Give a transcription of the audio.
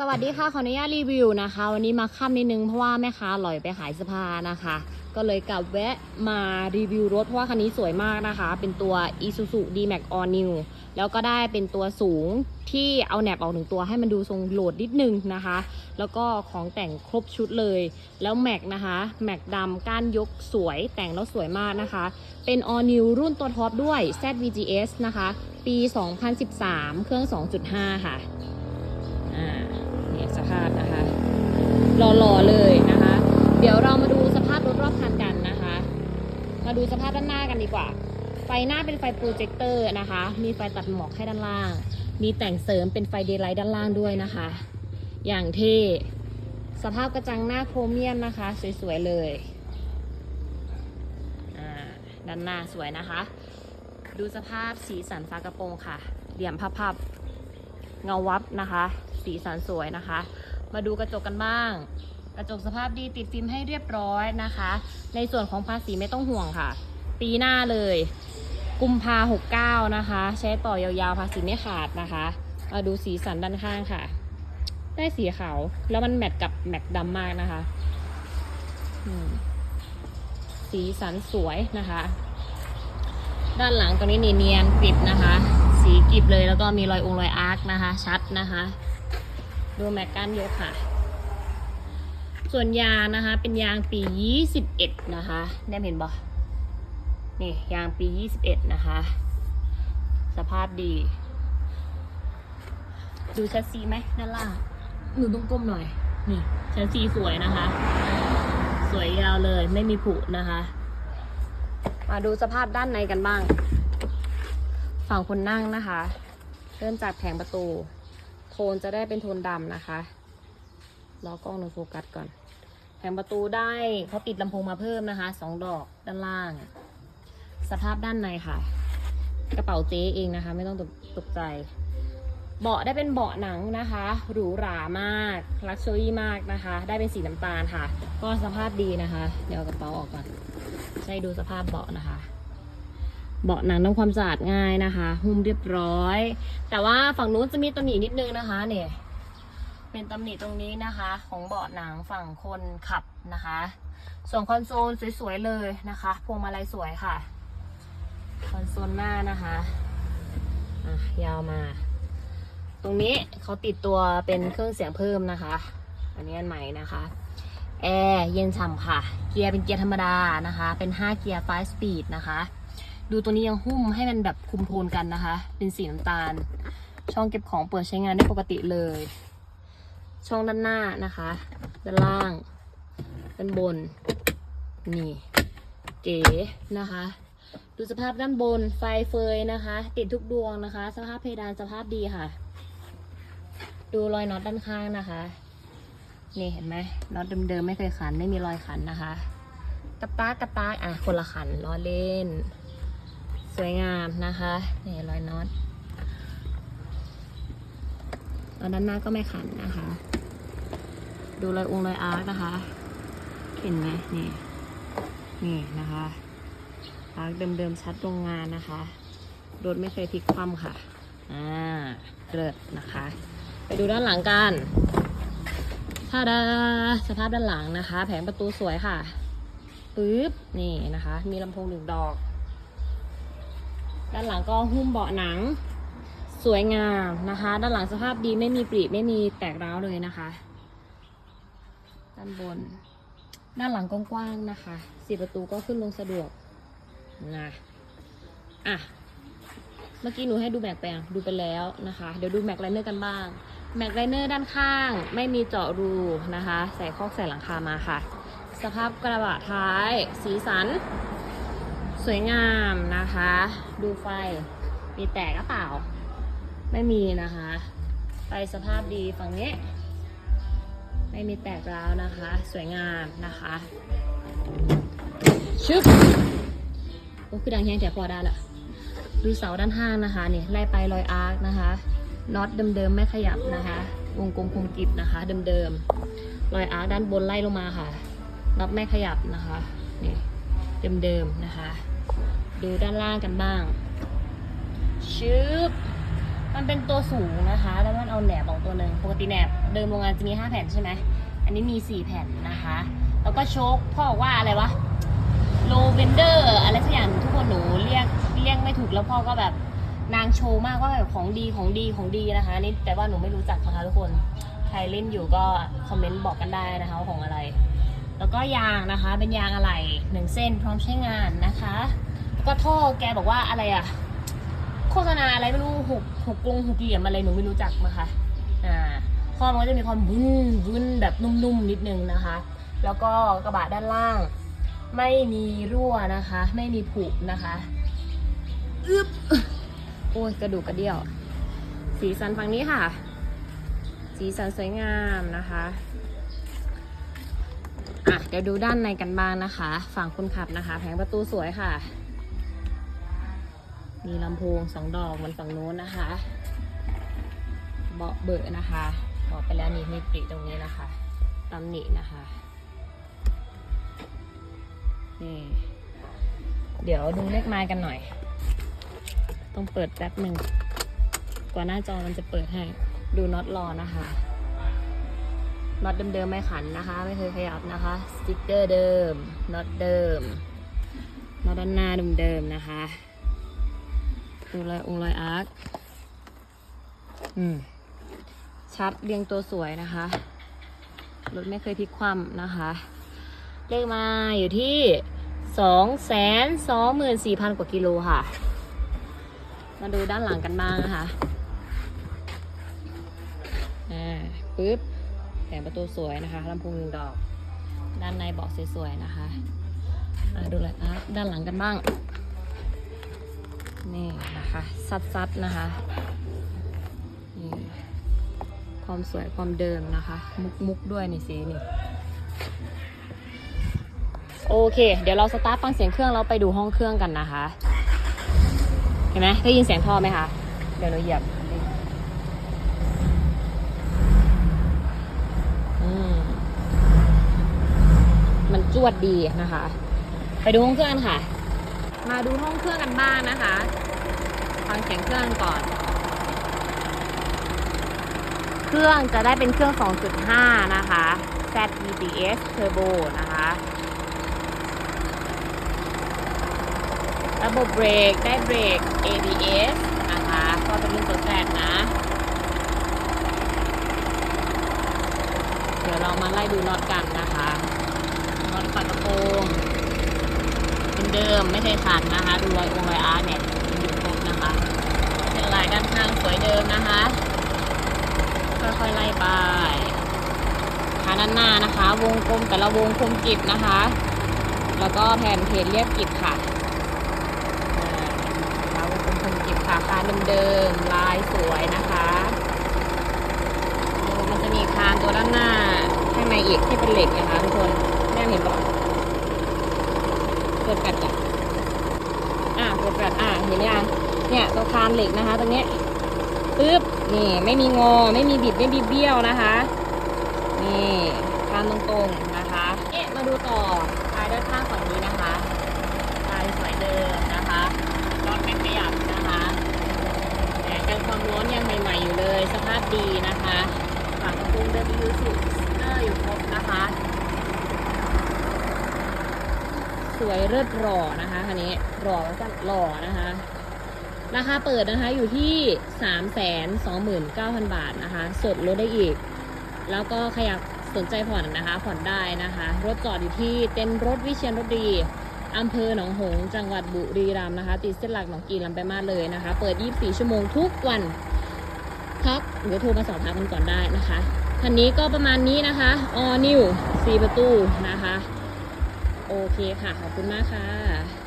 สวัสดีค่ะ ขออนุญาตรีวิวนะคะ วันนี้มาค่ำนิดนึงเพราะว่าแม่ค้าลอยไปขายสื้อผ้านะคะ ก็เลยกลับแวะมารีวิวรถเพราะว่าคันนี้สวยมากนะคะ เป็นตัว Isuzu D-Max All New แล้วก็ได้เป็นตัวสูงที่เอาแหนบออกหนึ่งตัวให้มันดูทรงโหลดนิดนึงนะคะ แล้วก็ของแต่งครบชุดเลย แล้วแม็กนะคะแม็กดำก้านยกสวยแต่งแล้วสวยมากนะคะ เป็น All New รุ่นตัวท็อปด้วย ZVGS นะคะ ปี 2013 เครื่อง 2.5 ค่ะอ่าเนี่ยสภาพนะคะ หล่อๆเลยนะคะ เดี๋ยวเรามาดูสภาพรถรอบคันกันนะคะ มาดูสภาพด้านหน้ากันดีกว่า ไฟหน้าเป็นไฟโปรเจคเตอร์นะคะ มีไฟตัดหมอกให้ด้านล่าง มีแต่งเสริมเป็นไฟเดย์ไลท์ด้านล่างด้วยนะคะ อย่างเท่สภาพกระจังหน้าโครเมียมนะคะ สวยๆเลยอ่าด้านหน้าสวยนะคะ ดูสภาพสีสันฝากระโปรงค่ะ เหลี่ยมพับๆเงาวับนะคะ สีสันสวยนะคะ มาดูกระจกกันบ้าง กระจกสภาพดีติดฟิล์มให้เรียบร้อยนะคะ ในส่วนของภาษีไม่ต้องห่วงค่ะ ปีหน้าเลย กุมภาหกเก้านะคะ ใช้ต่อยาวๆภาษีไม่ขาดนะคะ มาดูสีสันด้านข้างค่ะ ได้สีขาว แล้วมันแมทกับแม็กดำมากนะคะ สีสันสวยนะคะ ด้านหลังตรงนี้เนียนๆกริบนะคะ สีกริบเลยแล้วก็มีรอยองค์รอยอาร์คนะคะ ชัดนะคะ ดูแม็กกันยกค่ะ ส่วนยางนะคะ เป็นยางปี 21 นะคะได้เห็นบ่นี่ยางปี 21 นะคะ สภาพดี ดูแชสซีไหมด้านล่างหนูต้องก้มหน่อย นี่แชสซีสวยนะคะ สวยยาวเลยไม่มีผุนะคะ มาดูสภาพด้านในกันบ้าง ฝั่งคนนั่งนะคะ เริ่มจากแผงประตู โทนจะได้เป็นโทนดำนะคะรอกล้องหนูโฟกัสก่อน แผงประตูได้เขาติดลำโพงมาเพิ่มนะคะสองดอกด้านล่าง สภาพด้านในค่ะ กระเป๋าเจ๊เองนะคะ ไม่ต้องตกตกใจ เบาะได้เป็นเบาะหนังนะคะหรูหรามากลักชัวรี่มากนะคะ ได้เป็นสีน้ำตาลค่ะ ก็สภาพดีนะคะ เดี๋ยวกระเป๋าออกก่อนให้ดูสภาพเบาะนะคะ เบาะหนังทำความสะอาดง่ายนะคะ หุ้มเรียบร้อย แต่ว่าฝั่งนู้นจะมีตำหนินิดนึงนะคะเนี่ยเป็นตำหนิตรงนี้นะคะ ของเบาะหนังฝั่งคนขับนะคะ ส่วนคอนโซลสวยๆเลยนะคะพวงมาลัยสวยค่ะ คอนโซลหน้านะคะอะยาวมา ตรงนี้เขาติดตัวเป็นเครื่องเสียงเพิ่มนะคะ อันนี้อันใหม่นะคะแอร์เย็นฉ่ำค่ะ เกียร์เป็นเกียร์ธรรมดานะคะ เป็น 5 เกียร์5 speed นะคะ ดูตัวนี้ยังหุ้มให้มันแบบคุมโทนกันนะคะ เป็นสีน้ำตาล ช่องเก็บของเปิดใช้งานได้ปกติเลย ช่องด้านหน้านะคะ ด้านล่าง ด้านบน นี่ เก๋นะคะ ดูสภาพด้านบน ไฟเฟยนะคะ ติดทุกดวงนะคะ สภาพเพดานสภาพดีค่ะ ดูรอยน็อตด้านข้างนะคะ นี่เห็นไหมน็อตเดิมๆไม่เคยขัน ไม่มีรอยขันนะคะกระตากกระตากอะคนละขันล้อเล่น สวยงามนะคะนี่รอยน็อตแล้วด้านหน้าก็ไม่ขันนะคะ ดูรอยองรอยอาร์คนะคะ เห็นไหมนี่นี่นะคะอาร์คเดิมๆชัดโรงงานนะคะรถไม่เคยพลิกคว่ำค่ะอ่าเกิดนะคะ ไปดูด้านหลังกันถ้าดาสภาพด้านหลังนะคะ แผงประตูสวยค่ะปึ๊บนี่นะคะ มีลำโพงหนึ่งดอก ด้านหลังก็หุ้มเบาะหนัง สวยงามนะคะ ด้านหลังสภาพดีไม่มีปริไม่มีแตกร้าวเลยนะคะ ด้านบน ด้านหลังกว้างๆนะคะสี่ประตูก็ขึ้นลงสะดวกนะอะเมื่อกี้หนูให้ดูแม็กไปยังดูไปแล้วนะคะ เดี๋ยวดูแม็กไลเนอร์กันบ้างแม็กไลเนอร์ด้านข้างไม่มีเจาะรูนะคะ ใส่คอกใส่หลังคามาค่ะ สภาพกระบะท้าย สีสัน สวยงามนะคะ ดูไฟ มีแตกหรือเปล่า ไม่มีนะคะ ไฟสภาพดีฝั่งนี้ ไม่มีแตกร้าวนะคะ สวยงามนะคะชึบโอ้คือดังแฮงแต่พอได้ละดูเสาด้านข้างนะคะนี่ไล่ไปรอยอาร์คนะคะน็อตเดิมๆไม่ขยับนะคะ วงกลมคงกิบนะคะ เดิมๆรอยอาร์คด้านบนไล่ลงมาค่ะน็อตไม่ขยับนะคะนี่เดิมๆนะคะ ดูด้านล่างกันบ้างชึบมันเป็นตัวสูงนะคะ แล้วมันเอาแหนบออกตัวหนึ่งปกติแหนบเดิมโรงงานจะมี 5 แผ่นใช่ไหม อันนี้มี 4 แผ่นนะคะ แล้วก็โชคพ่อว่าอะไรวะโลเวนเดอร์อะไรสักอย่างทุกคนหนูเรียกเรียกไม่ถูกแล้วพ่อก็แบบนางโชว์มากว่าแบบของดีของดีของดีนะคะนี่แต่ว่าหนูไม่รู้จักนะคะทุกคนใครเล่นอยู่ก็คอมเมนต์บอกกันได้นะคะของอะไร แล้วก็ยางนะคะเป็นยางอะไหล่หนึ่งเส้นพร้อมใช้งานนะคะ ก็ท่อแกบอกว่าอะไรอะโฆษณาอะไรไม่รู้หกหกกงหกเหลี่ยมอะไรหนูไม่รู้จักนะคะอ่าข้อมันก็จะมีความวุ้นวุ้นแบบนุ่มๆนิดนึงนะคะ แล้วก็กระบะด้านล่าง ไม่มีรั่วนะคะ ไม่มีผุนะคะอึบโอ้ยกระดูกกระเดี่ยว สีสันฝั่งนี้ค่ะ สีสันสวยงามนะคะอะเดี๋ยวดูด้านในกันบ้างนะคะ ฝั่งคนขับนะคะ แผงประตูสวยค่ะ มีลำโพงสองดอกเหมือนฝั่งโน้นนะคะ เบาะเบอะนะคะบอกไปแล้วนี่มีปริตรงนี้นะคะตำหนินะคะนี่เดี๋ยวดูเลขไม้กันหน่อย ต้องเปิดแป๊บหนึ่งกว่าหน้าจอมันจะเปิดให้ ดูน็อตรอนะคะน็อตเดิมๆไม่ขันนะคะ ไม่เคยขยับนะคะ สติ๊กเกอร์เดิมน็อตเดิมน็อตด้านหน้าเดิมๆนะคะ ดูรอยองค์รอยอาร์คอืม ชัดเรียงตัวสวยนะคะรถไม่เคยพลิกคว่ำนะคะ เลขมาอยู่ที่สองแสนสองหมื่นสี่พันกว่ากิโลค่ะ มาดูด้านหลังกันบ้างนะคะอ่าปึ๊บแผงประตูสวยนะคะลำโพงหนึ่งดอก ด้านในเบาะสวยๆนะคะอ่าดูเลยอะด้านหลังกันบ้าง นี่นะคะซัดๆนะคะนี่ความสวยความเดิมนะคะ มุกๆด้วยนี่สีนี่โอเค เดี๋ยวเราสตาร์ทฟังเสียงเครื่องเราไปดูห้องเครื่องกันนะคะ เห็นไหมได้ยินเสียงท่อไหมคะ เดี๋ยวเราเหยียบมันจวดดีนะคะ ไปดูห้องเครื่องค่ะ มาดูห้องเครื่องกันบ้างนะคะฟังเสียงเครื่องก่อน เครื่องจะได้เป็นเครื่อง 2.5 นะคะ ZEBS Turbo นะคะ ระบบเบรกได้เบรก ABS นะคะ ก็เป็นตัวแซดนะ เดี๋ยวเรามาไล่ดูน็อตกันนะคะน็อตฝากระโปรง เป็นเดิมไม่ใช่ขันนะคะ ดูรอยองรอยอาร์เนี่ยยังอยู่ครบนะคะ เป็นลายด้านข้างสวยเดิมนะคะค่อยๆไล่ไปขาด้านหน้านะคะ วงกลมแต่ละวงคมกิบนะคะ แล้วก็แผ่นเพจเรียบกิบค่ะอ่าวงกลมคมกิบค่ะคานเดิมๆลายสวยนะคะมันจะมีคานตัวด้านหน้าข้างในอีกที่เป็นเหล็กนะคะทุกคนแม่เห็นปะเปิดแปดจ้ะอะเปิดแปดอะเห็นยังเนี่ยตัวคานเหล็กนะคะ ตรงนี้ปึ๊บนี่ไม่มีงอไม่มีบิดไม่มีเบี้ยวนะคะนี่คานตรงๆนะคะเอ๊ะมาดูต่อท้ายด้านข้างฝั่งนี้นะคะลายสวยเดิมนะคะรถไม่ขยับนะคะแต่กันความร้อนยังใหม่ๆอยู่เลยสภาพดีนะคะฝั่งกระโปรงเดิมยูสุเนอร์อยู่ครบนะคะ สวยเลิศหล่อนะคะคันนี้หล่อแล้วก็หล่อนะคะ ราคาเปิดนะคะอยู่ที่3 2 9 0 0 0บาทนะคะ สดลดได้อีก แล้วก็ขยับสนใจผ่อนนะคะ ผ่อนได้นะคะ รถจอดอยู่ที่เต็นรถวิเชียนรถดีอำเภอหนองหงส์จังหวัดบุรีรัมย์นะคะ ติดเส้นหลักหนองกีลำไปมากเลยนะคะ เปิด 24 ชั่วโมงทุกวันทักหรือโทรมาสอบถามกันก่อนได้นะคะคันนี้ก็ประมาณนี้นะคะออนิว4ประตูนะคะ โอเคค่ะ ขอบคุณมากค่ะ